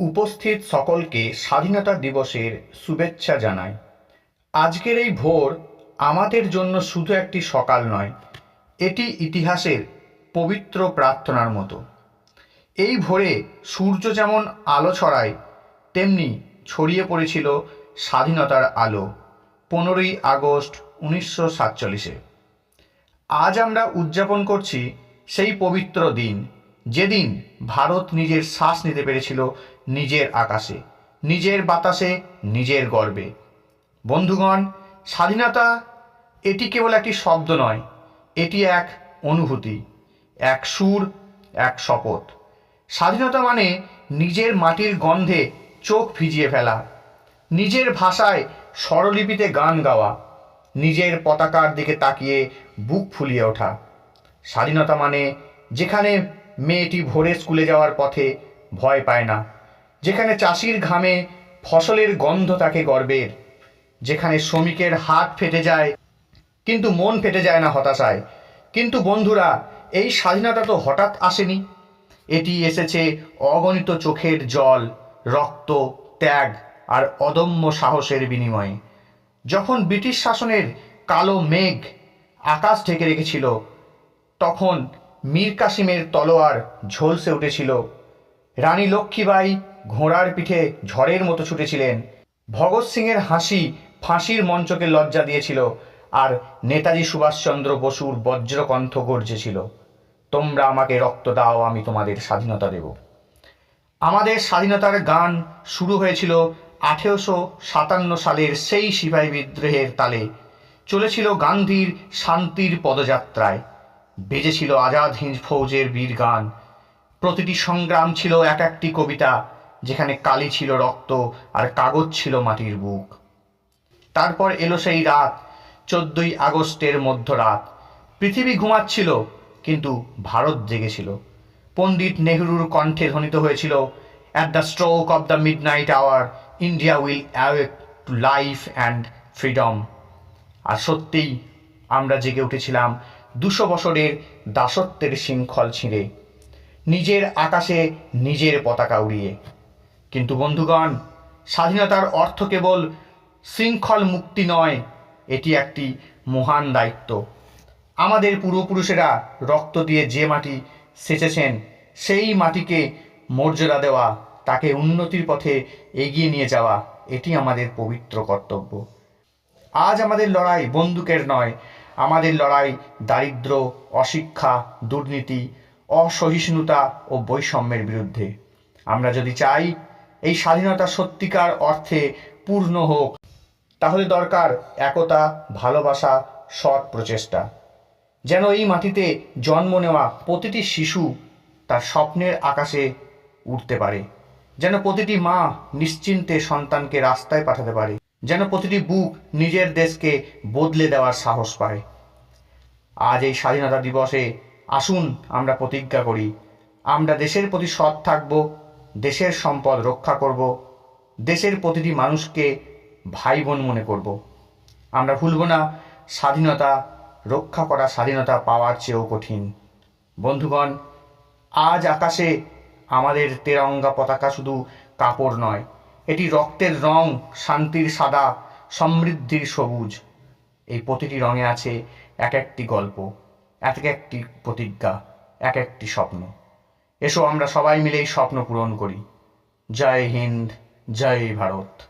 উপস্থিত সকলকে স্বাধীনতা দিবসের শুভেচ্ছা জানাই। আজকের এই ভোর আমাদের জন্য শুধু একটি সকাল নয়, এটি ইতিহাসের পবিত্র প্রার্থনার মতো। এই ভোরে সূর্য যেমন আলো ছড়ায়, তেমনি ছড়িয়ে পড়েছিল স্বাধীনতার আলো, পনেরোই আগস্ট উনিশশো সাতচল্লিশে। আজ আমরা উদযাপন করছি সেই পবিত্র দিন যেদিন ভারত নিজের শ্বাস নিতে পেরেছিল নিজের আকাশে, নিজের বাতাসে, নিজের গর্বে। বন্ধুগণ, স্বাধীনতা এটি কেবল একটি শব্দ নয়, এটি এক অনুভূতি, এক সুর, এক শপথ। স্বাধীনতা মানে নিজের মাটির গন্ধে চোখ ভিজিয়ে ফেলা, নিজের ভাষায় স্বরলিপিতে গান গাওয়া, নিজের পতাকার দিকে তাকিয়ে বুক ফুলিয়ে ওঠা। স্বাধীনতা মানে যেখানে মেয়েটি ভোরে স্কুলে যাওয়ার পথে ভয় পায় না। যেখানে চাষির ঘামে ফসলের গন্ধ তাকে গর্বের। যেখানে শ্রমিকের হাত ফেটে যায়, কিন্তু মন ফেটে যায় না হতাশায়। কিন্তু বন্ধুরা, এই স্বাধীনতা তো হঠাৎ আসেনি। এটি এসেছে অগণিত চোখের জল, রক্ত, ত্যাগ আর অদম্য সাহসের বিনিময়ে। যখন ব্রিটিশ শাসনের কালো মেঘ আকাশ ঢেকে রেখেছিল, তখন মীর কাসিমের তলোয়ার ঝলসে উঠেছিল। রানী লক্ষ্মীবাই ঘোড়ার পিঠে ঝড়ের মতো ছুটেছিলেন। ভগৎ সিংয়ের হাসি ফাঁসির মঞ্চকে লজ্জা দিয়েছিল আর নেতাজি সুভাষচন্দ্র বসুর বজ্রকণ্ঠ গর্জেছিল। তোমরা আমাকে রক্ত দাও, আমি তোমাদের স্বাধীনতা দেব। আমাদের স্বাধীনতার গান শুরু হয়েছিল আঠেরোশো সাতান্ন সালের সেই সিপাহী বিদ্রোহের তালে। চলেছিল গান্ধীর শান্তির পদযাত্রায়। বেজেছিল আজাদ হিন্দ ফৌজের বীর গান। প্রতিটি সংগ্রাম ছিল এক একটি কবিতা, যেখানে কালি ছিল রক্ত আর কাগজ ছিল মাটির বুক। তারপর এলো সেই রাত, চোদ্দই আগস্টের মধ্যরাত। পৃথিবী ঘুমাচ্ছিল, কিন্তু ভারত জেগেছিল। পণ্ডিত নেহরুর কণ্ঠে ধ্বনিত হয়েছিল at the stroke of the midnight hour India will awake to life and freedom আর সত্যিই আমরা জেগে উঠেছিলাম দুশো বছরের দাসত্বের শৃঙ্খল ছিঁড়ে, নিজের আকাশে নিজের পতাকা উড়িয়ে। কিন্তু বন্ধুগণ, স্বাধীনতার অর্থ কেবল শৃঙ্খল মুক্তি নয়, এটি একটি মহান দায়িত্ব। আমাদের পূর্বপুরুষেরা রক্ত দিয়ে যে মাটি সেচেছেন, সেই মাটিকে মর্যাদা দেওয়া, তাকে উন্নতির পথে এগিয়ে নিয়ে যাওয়া, এটি আমাদের পবিত্র কর্তব্য। আজ আমাদের লড়াই বন্দুকের নয় আমাদের লড়াই দারিদ্র, অশিক্ষা, দুর্নীতি, অসহিষ্ণুতা ও বৈষম্যের বিরুদ্ধে। আমরা যদি চাই এই স্বাধীনতা সত্যিকার অর্থে পূর্ণ হোক, তাহলে দরকার একতা, ভালোবাসা, সৎ প্রচেষ্টা। যেন এই মাটিতে জন্ম নেওয়া প্রতিটি শিশু তার স্বপ্নের আকাশে উঠতে পারে। যেন প্রতিটি মা নিশ্চিন্তে সন্তানকে রাস্তায় পাঠাতে পারে। যেন প্রতিটি বুক নিজের দেশকে বদলে দেওয়ার সাহস পায়। আজ এই স্বাধীনতা দিবসে আসুন আমরা প্রতিজ্ঞা করি, আমরা দেশের প্রতি সৎ থাকব, দেশের সম্পদ রক্ষা করব, দেশের প্রতিটি মানুষকে ভাই বোন মনে করব। আমরা ভুলব না, স্বাধীনতা রক্ষা করা স্বাধীনতা পাওয়ার চেয়েও কঠিন। বন্ধুগণ, আজ আকাশে আমাদের তেরঙ্গা পতাকা শুধু কাপড় নয় এটি রক্তের রং, শান্তির সাদা, সমৃদ্ধির সবুজ। এই প্রতিটি রঙে আছে এক একটি গল্প, এক একটি প্রতিজ্ঞা, এক একটি স্বপ্ন। এসো আমরা সবাই মিলে এই স্বপ্ন পূরণ করি। জয় হিন্দ, জয় ভারত।